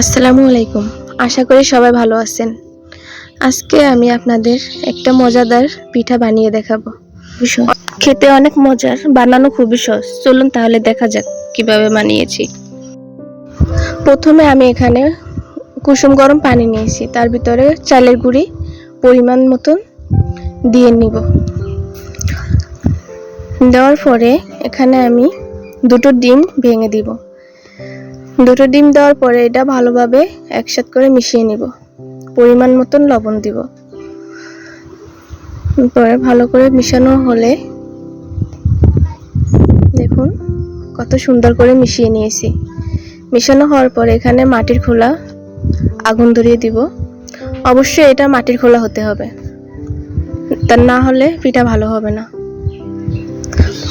আসসালামু আলাইকুম। আশা করি সবাই ভালো আছেন। আজকে আমি আপনাদের একটা মজাদার পিঠা বানিয়ে দেখাবো। খেতে অনেক মজার, বানানো খুবই সহজ। চলুন তাহলে দেখা যাক কীভাবে বানিয়েছি। প্রথমে আমি এখানে কুসুম গরম পানি নিয়েছি। তার ভিতরে চালের গুঁড়ি পরিমাণ মতন দিয়ে নিব। দেওয়ার পরে এখানে আমি দুটো ডিম ভেঙে দিব। দুটো ডিম দেওয়ার পরে এটা ভালোভাবে একসাথ করে মিশিয়ে নিব। পরিমাণ মতন লবণ দিব। পরে ভালো করে মিশানো হলে দেখুন কত সুন্দর করে মিশিয়ে নিয়েছি। মিশানো হওয়ার পরে এখানে মাটির খোলা আগুন ধরিয়ে দিব। অবশ্যই এটা মাটির খোলা হতে হবে। তা না হলে পিঠা ভালো হবে না।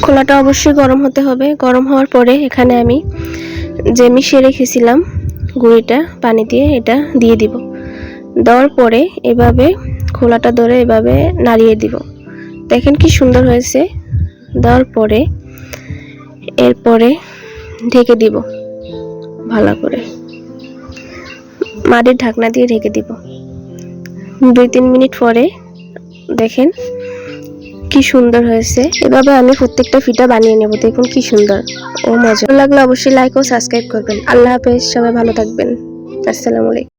খোলাটা অবশ্যই গরম হতে হবে। গরম হওয়ার পরে এখানে আমি যে মিশিয়ে রেখেছিলাম গুঁড়িটা, পানি দিয়ে এটা দিয়ে দিব। দেওয়ার পরে এভাবে খোলাটা ধরে এভাবে নাড়িয়ে দিব। দেখেন কি সুন্দর হয়েছে। দেওয়ার পরে এরপরে ঢেকে দিব ভালো করে। মাটির ঢাকনা দিয়ে ঢেকে দিব। দুই তিন মিনিট পরে দেখেন কি সুন্দর হয়েছে। এভাবে আমি প্রত্যেকটা ফিটা বানিয়ে নেব, দেখুন কি সুন্দর। ও মজা। লাগলে অবশ্যই লাইক ও সাবস্ক্রাইব করবেন। আল্লাহ হাফেজ, সবাই ভালো থাকবেন। আসসালামু আলাইকুম।